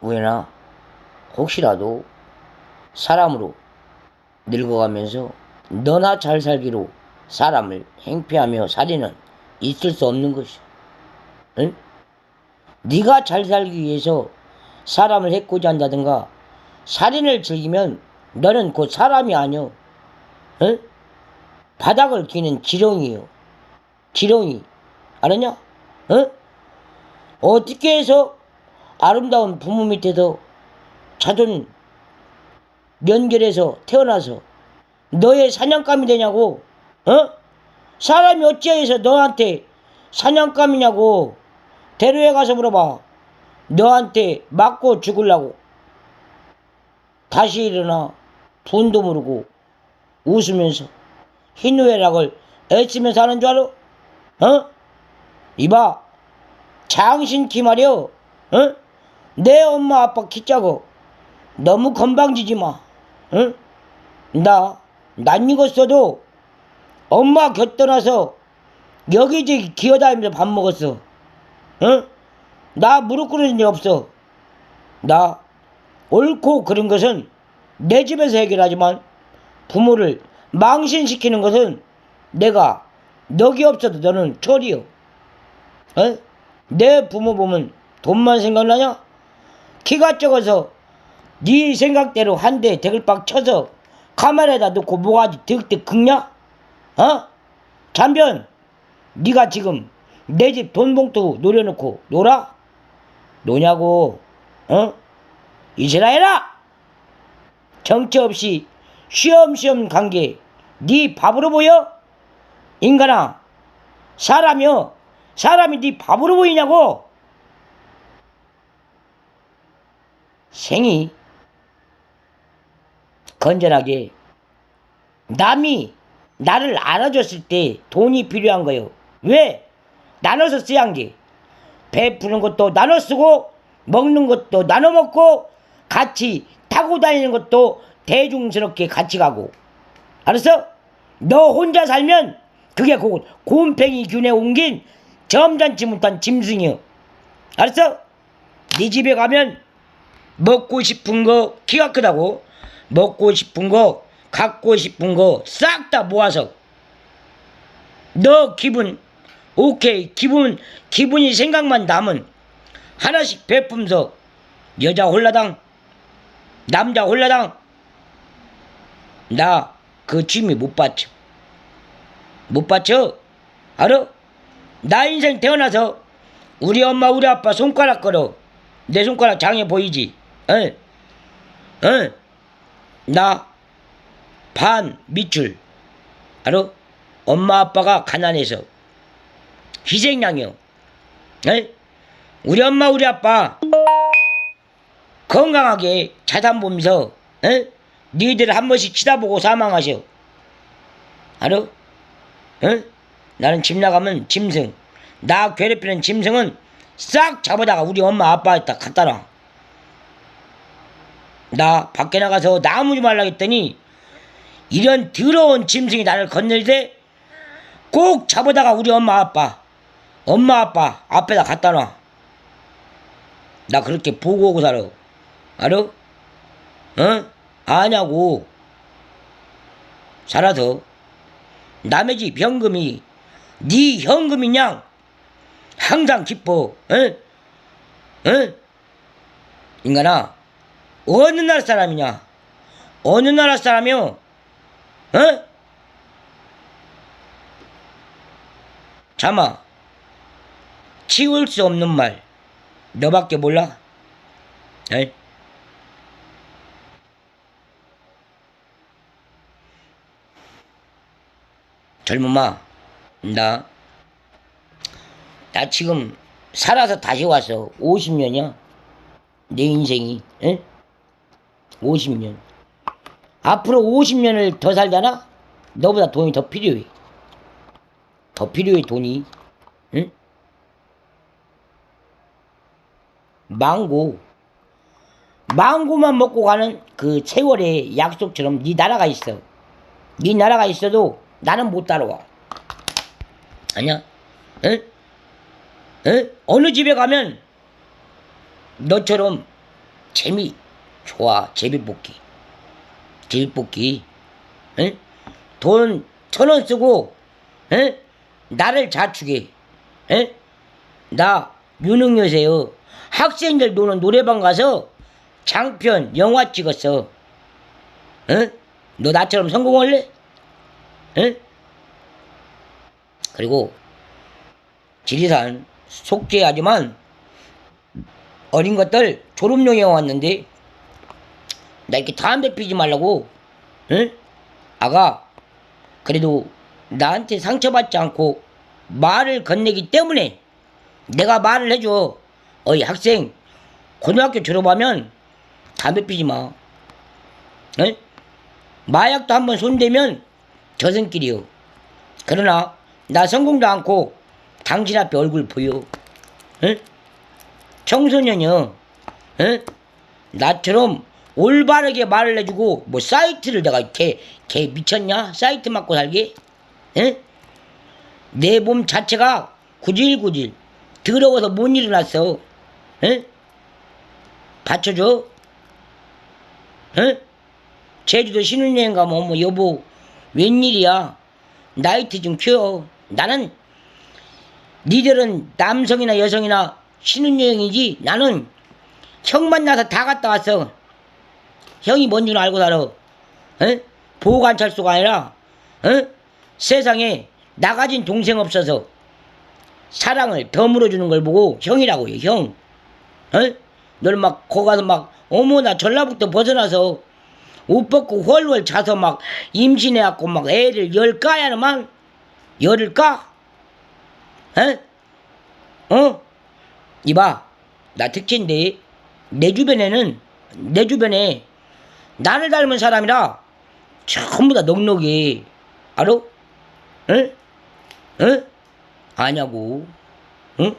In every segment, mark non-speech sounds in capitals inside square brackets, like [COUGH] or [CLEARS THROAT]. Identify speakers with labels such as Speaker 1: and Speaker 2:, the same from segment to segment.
Speaker 1: 우연아 혹시라도 사람으로 늙어가면서 너나 잘 살기로 사람을 행패하며 살인은 있을 수 없는 것이야. 응? 네가 잘 살기 위해서 사람을 해코지 한다든가 살인을 즐기면 너는 곧 사람이 아니여. 응? 바닥을 기는 지렁이요. 지렁이. 알았냐? 응? 어떻게 해서 아름다운 부모 밑에서 자존 연결해서 태어나서 너의 사냥감이 되냐고? 어? 사람이 어찌해서 너한테 사냥감이냐고? 대로에 가서 물어봐. 너한테 맞고 죽을라고. 다시 일어나 돈도 모르고 웃으면서 희누애락을 애쓰면서 하는 줄 알아? 어? 이봐 장신 키 말이여 어? 내 엄마 아빠 키 작어 너무 건방지지 마 응? 나, 난 익었어도 엄마 곁 떠나서 여기저기 기어다니면서 밥 먹었어 응? 나 무릎 꿇은 일 없어 나 옳고 그른 것은 내 집에서 해결하지만 부모를 망신시키는 것은 내가 넉이 없어도 너는 철이요. 어? 내 부모 보면 돈만 생각나냐? 키가 적어서 네 생각대로 한 대 대글박 쳐서 카메라에다 놓고 뭐가지 득득 긁냐? 어? 잠변 네가 지금 내 집 돈 봉투 노려놓고 놀아? 노냐고 어? 해라! 정처 없이 쉬엄쉬엄 간 게 네 밥으로 보여? 인간아 사람이여 사람이 네 밥으로 보이냐고 생이 건전하게 남이 나를 알아줬을 때 돈이 필요한 거요 왜? 나눠서 써야 한게 베푸는 것도 나눠 쓰고 먹는 것도 나눠 먹고 같이 타고 다니는 것도 대중스럽게 같이 가고 알았어? 너 혼자 살면 그게 곧 곰팽이 균에 옮긴 점잖지 못한 짐승이여 알았어? 네 집에 가면 먹고 싶은 거 키가 크다고 먹고 싶은 거 갖고 싶은 거 싹 다 모아서 너 기분 오케이 기분 기분이 생각만 남은 하나씩 베품서. 여자 홀라당 남자 홀라당. 나 그 취미 못 받쳐 못 받쳐 알아? 나 인생 태어나서 우리 엄마 우리 아빠 손가락 걸어. 내 손가락 장해 보이지 응? 응? 나반 밑줄 알아? 엄마 아빠가 가난해서 희생양이요 응? 우리 엄마 우리 아빠 건강하게 자산 보면서 응? 니들 한 번씩 치다보고 사망하셔 알아? 응? 나는 집 나가면 짐승 나 괴롭히는 짐승은 싹 잡아다가 우리 엄마 아빠에다 갖다 놔. 나 밖에 나가서 나무지 말라 했더니 이런 더러운 짐승이 나를 건널때 꼭 잡아다가 우리 엄마 아빠 엄마 아빠 앞에다 갖다 놔. 나 그렇게 보고 오고 살아. 알아? 어? 아냐고. 살아서 남의 집 현금이 네 현금이냐? 항상 기뻐. 응? 응? 인간아, 어느 나라 사람이냐? 어느 나라 사람이요? 어? 잠아, 치울 수 없는 말, 너밖에 몰라? 에? 젊은마, 나, 나 지금 살아서 다시 와서 50년이야. 내 인생이, 응? 50년. 앞으로 50년을 더 살잖아? 너보다 돈이 더 필요해. 더 필요해, 돈이. 응? 망고. 망고만 먹고 가는 그 세월의 약속처럼 네 나라가 있어. 네 나라가 있어도 나는 못 따라와. 아니야? 응? 응? 어느 집에 가면 너처럼 재미 좋아 제비뽑기 제비뽑기 응? 돈천 원 쓰고 응? 나를 자축해 응? 나 유능여세요 학생들 노는 노래방 가서 장편 영화 찍었어 응? 너 나처럼 성공할래? 응? 그리고 지리산 속죄하지만 어린 것들 졸업용에 왔는데 나 이렇게 담배 피지 말라고 응? 아가 그래도 나한테 상처받지 않고 말을 건네기 때문에 내가 말을 해줘 어이 학생 고등학교 졸업하면 담배 피지 마 응? 마약도 한번 손대면 저승길이요 그러나 나 성공도 않고 당신 앞에 얼굴 보여 응? 청소년이요 응? 나처럼 올바르게 말을 해주고 뭐 사이트를 내가 걔, 걔 미쳤냐? 사이트 맞고? 응? 내몸 자체가 구질구질 더러워서 못 일어났어 응? 받쳐줘 응? 제주도 신혼여행 가면 어머 여보 웬일이야 나이트 좀 키워 나는 니들은 남성이나 여성이나 신혼여행이지 나는 형 만나서 다 갔다 왔어 형이 뭔 줄 알고 살아 어? 보호관찰소가 아니라 어? 세상에 나 가진 동생 없어서 사랑을 더 물어주는 걸 보고 형이라고 해 형. 어? 너는 막거 가서 막 어머 나 전라북도 벗어나서 옷 벗고 헐헐 자서 막 임신해갖고 막 애를 열 까야만 열을 까? 어? 어? 이봐 나 특징인데 내 주변에는 내 주변에 나를 닮은 사람이라 전부 다 넉넉해 알아? 응? 응? 아냐고 응?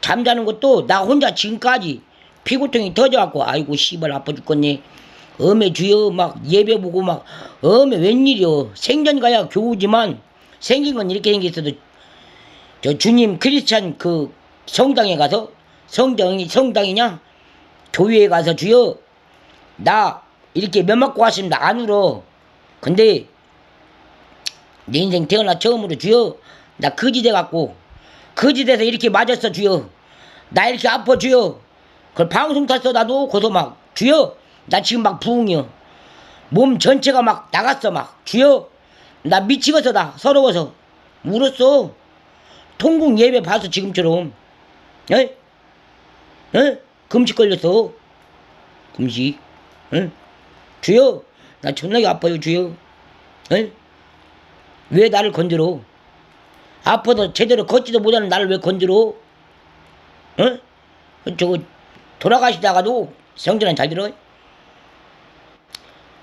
Speaker 1: 잠자는 것도 나 혼자 지금까지 피고통이 터져갖고 아이고 씨발 아파 죽겠네 어메 주여 막 예배 보고 막 어메 웬일이여 생전 가야 교우지만 생긴 건 이렇게 생겼어도 저 주님 크리스찬 그 성당에 가서 성당이 성당이냐 교회에 가서 주여 나 이렇게 면 맞고 왔습니다. 안 울어 근데 내 인생 태어나 처음으로 주여. 나 거지 돼 갖고 거지 돼서 이렇게 맞았어 주여. 나 이렇게 아파 주여. 그걸 방송 탔어 나도. 거기서 막 주여. 나 지금 막 부흥이여 몸 전체가 막 나갔어 막. 주여. 나 미치겠어 나. 서러워서. 울었어. 통곡 예배 봐서 지금처럼. 에? 에? 금식 걸렸어. 금식. 에? 주여 나 존나게 아파요 주여. 에? 왜 나를 건드려 아파도 제대로 걷지도 못하는 나를 왜 건드려 어? 저거 돌아가시다가도 성전은 잘 들어?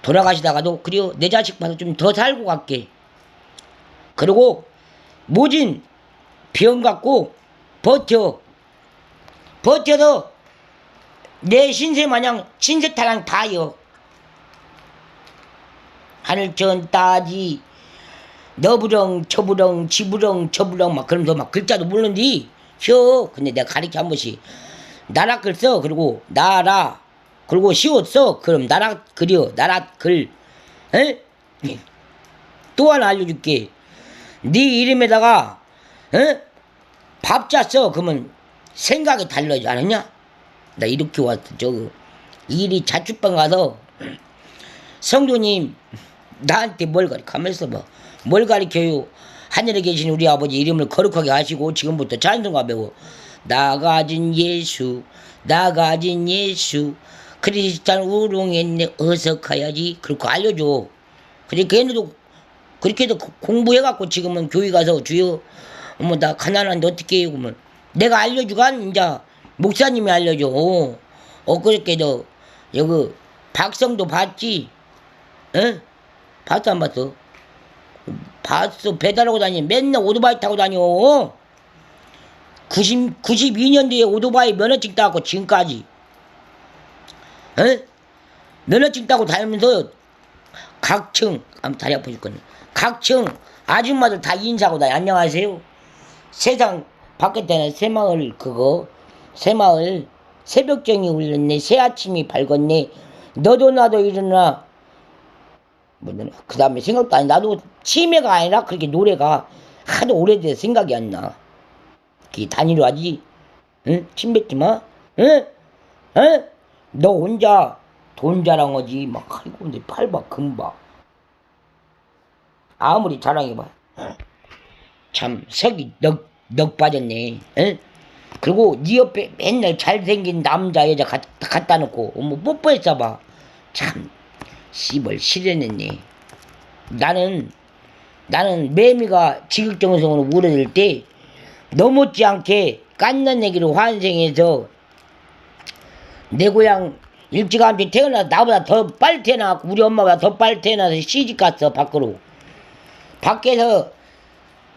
Speaker 1: 돌아가시다가도 그리고 내 자식 봐서 좀 더 살고 갈게. 그리고 모진 병 갖고 버텨. 버텨도 내 신세 마냥 신세 타랑 다요 하늘천 따지. 너부렁 저부렁 지부렁 저부렁 막 그러면서 막 글자도 모르는디 쉬어. 근데 내가 가르쳐 한 번씩. 나라 글 써. 그리고 나라. 그리고 써. 그럼 나라 그려 나라 글. 에? 또 하나 알려줄게. 네 이름에다가 에? 밥자 써. 그러면 생각이 달라지 않았냐? 나 이렇게 왔어. 저거. 일이 자취방 가서 성도님 나한테 뭘 가르쳐 가면서 뭐뭘 가르쳐요? 하늘에 계신 우리 아버지 이름을 거룩하게 하시고 지금부터 찬송가 배워. 나 가진 예수 나 가진 예수. 크리스찬 우롱했네. 어서 가야지. 그렇게 알려줘. 그래 걔네도 그렇게 해도 공부해갖고 지금은 교회 가서 주여 어머 나 가난한데 어떻게 해요? 그러면 내가 알려주간 이제 목사님이 알려줘. 어, 엊그저께도 여기 박성도 봤지? 응? 봤어 안 봤어? 봤어. 배달하고 다니. 맨날 오토바이 타고 다녀. 90, 92년도에 오토바이 면허증 따고 지금까지. 에? 면허증 따고 다니면서 각층 아무 다리 아파 죽겠네 각층 아줌마들 다 인사하고 다니 안녕하세요. 세상 바깥에는 새마을 그거. 새마을 새벽정이 울렸네. 새아침이 밝았네. 너도 나도 일어나 뭐그 다음에 생각도 안 나. 나도 치매가 아니라 그렇게 노래가 하도 오래돼서 생각이 안 나. 그게 하지. 응? 침 뱉지 마. 응? 응? 너 혼자 돈 자랑하지. 막, 아이고, 근데 팔봐, 금봐. 아무리 자랑해봐. 참, 석이 넉, 넉 빠졌네. 응? 그리고 네 옆에 맨날 잘생긴 남자, 여자 갖, 갖다 놓고, 어머, 뽀뽀했어 봐. 참, 씨벌 실현했네. 나는 나는 매미가 지극정성으로 물어들 때 너무지 않게 깐난 얘기로 환생해서 내 고향 일찌감치 태어나 나보다 더 빨리 태어나고 우리 엄마가 더 빨리 태어나서 시집 갔어 밖으로 밖에서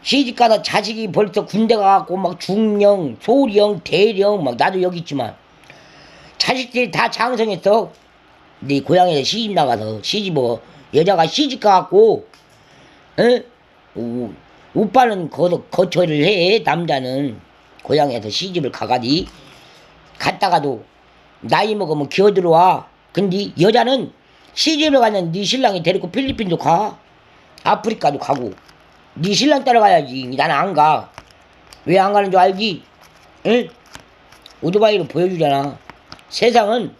Speaker 1: 시집 가서 자식이 벌써 군대 가갖고 막 중령, 소령, 대령 막 나도 여기 있지만 자식들이 다 장성했어 네 고향에서 시집 나가서 시집 뭐 여자가 시집 가갖고 에? 오, 오빠는 거, 거처를 해 남자는. 고향에서 시집을 가가지 갔다가도 나이 먹으면 기어 들어와. 근데 여자는 시집을 가면 네 신랑이 데리고 필리핀도 가. 아프리카도 가고. 네 신랑 따라가야지. 나는 안 가 왜 안 가는 줄 알지? 응? 오토바이로 보여주잖아. 세상은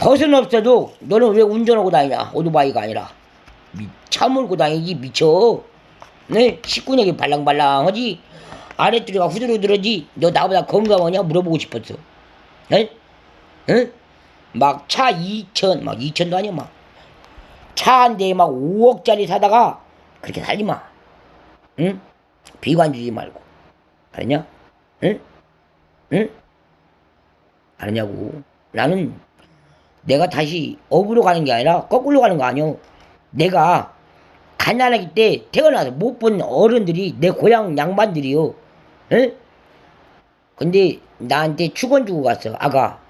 Speaker 1: 벗은 없어도 너는 왜 운전하고 다니냐 오토바이가 아니라 미, 차 몰고 다니지 미쳐 네 식구력이 발랑발랑하지 아랫두리가 후들후들하지 너 나보다 건강하냐 물어보고 싶었어 네? 응? 막 차 2천 막 2천도 아니야 막 차 한 대에 막 5억짜리 사다가 그렇게 살지 마 응? 비관 주지 말고 알았냐? 응? 응? 알았냐고 나는 내가 다시 업으로 가는 게 아니라 거꾸로 가는 거 아니오. 내가 가난하기 때 태어나서 못 본 어른들이 내 고향 양반들이요. 에? 근데 나한테 축원 주고 갔어. 아가.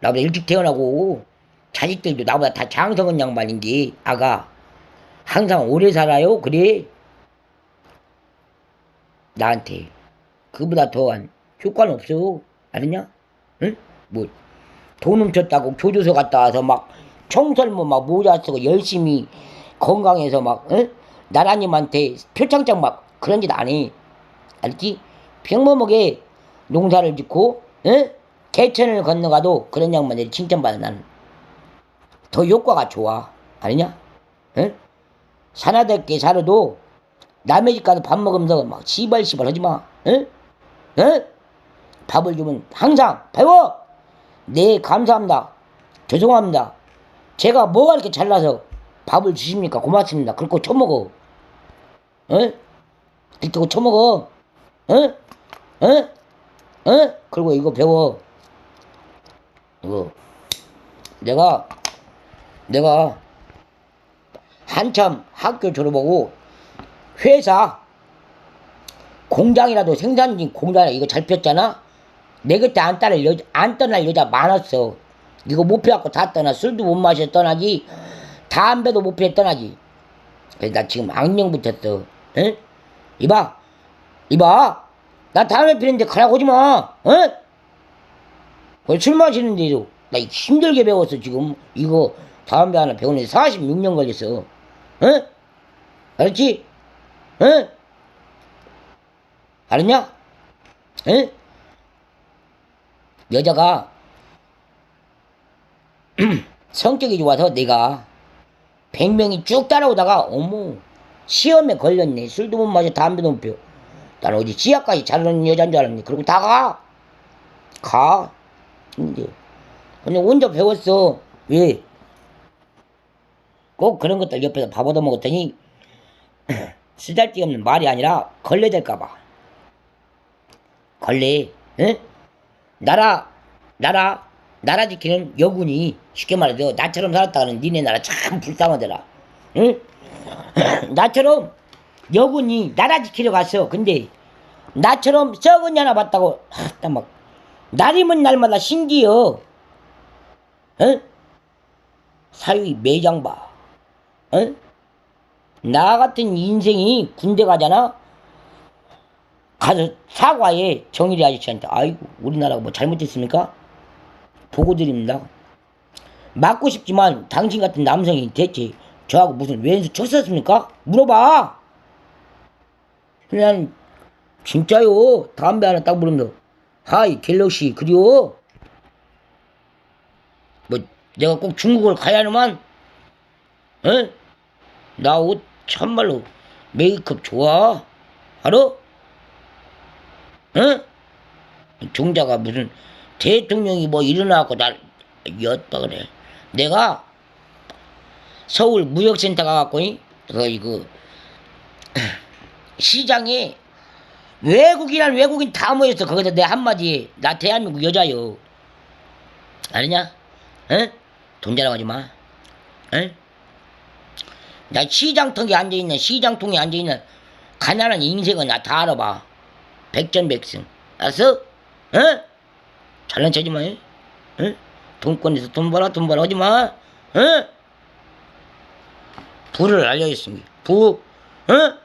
Speaker 1: 나보다 일찍 태어나고 자식들도 나보다 다 장성한 양반인데 아가 항상 오래 살아요. 그래. 나한테 그보다 더한 효과는 없어. 알았냐? 응? 뭐 돈 훔쳤다고 교도소 갔다 와서 막 청설모 막 모자 쓰고 열심히 건강해서 막 응? 나라님한테 표창장 막 그런 짓 안 해. 알지? 평범하게 농사를 짓고 응? 개천을 건너가도 그런 양반들이 칭찬받아 나는. 더 효과가 좋아. 아니냐? 응? 사나답게 살아도 남의 집 가서 밥 먹으면서 막 시발시발 하지 마. 응? 응? 밥을 주면 항상 배워! 네, 감사합니다. 죄송합니다. 제가 뭐가 이렇게 잘나서 밥을 주십니까? 고맙습니다. 그렇게 처먹어. 어? 그렇게 처먹어. 어? 어? 어? 그리고 이거 배워. 이거. 내가, 내가 한참 학교 졸업하고 회사 공장이라도 생산진 공장에 이거 잘 폈잖아? 내 곁에 안 떠날 여자, 안 떠날 여자 많았어. 이거 못 펴갖고 다 떠나. 술도 못 마셔 떠나지. 담배도 못 피해 떠나지. 그래서 나 지금 악령 붙었어. 응? 이봐. 이봐. 나 담배 피는데 가라고 오지 마. 응? 그술 마시는데도 나 힘들게 배웠어 지금. 이거 담배 하나 배우는데 46년 걸렸어. 응? 알았지? 응? 알았냐? 응? 여자가 [CLEARS THROAT] 성격이 좋아서 내가 100명이 쭉 따라오다가 어머 시험에 걸렸네 술도 못 마셔 담배도 못 피워 난 어디 지하까지 잘하는 여잔 줄 알았네 그리고 다 가. 가. 근데 근데 혼자 배웠어 왜? 꼭 그런 것들 옆에서 밥 얻어 먹었더니 [CLEARS THROAT] 쓰잘데없는 말이 아니라 걸레 될까봐 걸레 응? 나라 나라 나라 지키는 여군이 쉽게 말해서 나처럼 살았다가는 니네 나라 참 불쌍하더라 응? [CLEARS THROAT] 나처럼 여군이 나라 지키러 갔어 근데 나처럼 썩은 년 하나 봤다고 하다 막 날이면 날마다 신기여 응? 사위 매장 봐 응? 나 같은 인생이 군대 가잖아 가서 사과해 정일이 아저씨한테 아이고 우리나라가 뭐 잘못했습니까? 보고 드립니다. 맞고 싶지만 당신 같은 남성이 대체 저하고 무슨 왼수 쳤었습니까? 물어봐. 그냥 진짜요. 담배 하나 딱 부르면서 하이 갤럭시 그리워. 뭐 내가 꼭 중국을 가야 하는만? 에? 나옷 참말로 메이크업 좋아. 알아? 응? 종자가 무슨 대통령이 뭐 일어나고 날 엿봐 그래. 내가 서울 무역센터 가갖고 이그 이거 시장에 외국인한 외국인 다 모였어. 거기서 내 한마디 나 대한민국 여자요. 아니냐? 응? 돈 자랑하지 마. 응? 나 시장통에 앉아있는 시장통에 앉아있는 가난한 인생은 나 다 알아봐. 백전백승. 알았어? 응? 잘난 척하지 마. 응? 돈권에서 돈 벌어 돈 벌어 하지 마. 응? 부를 알려줬습니다. 부. 응?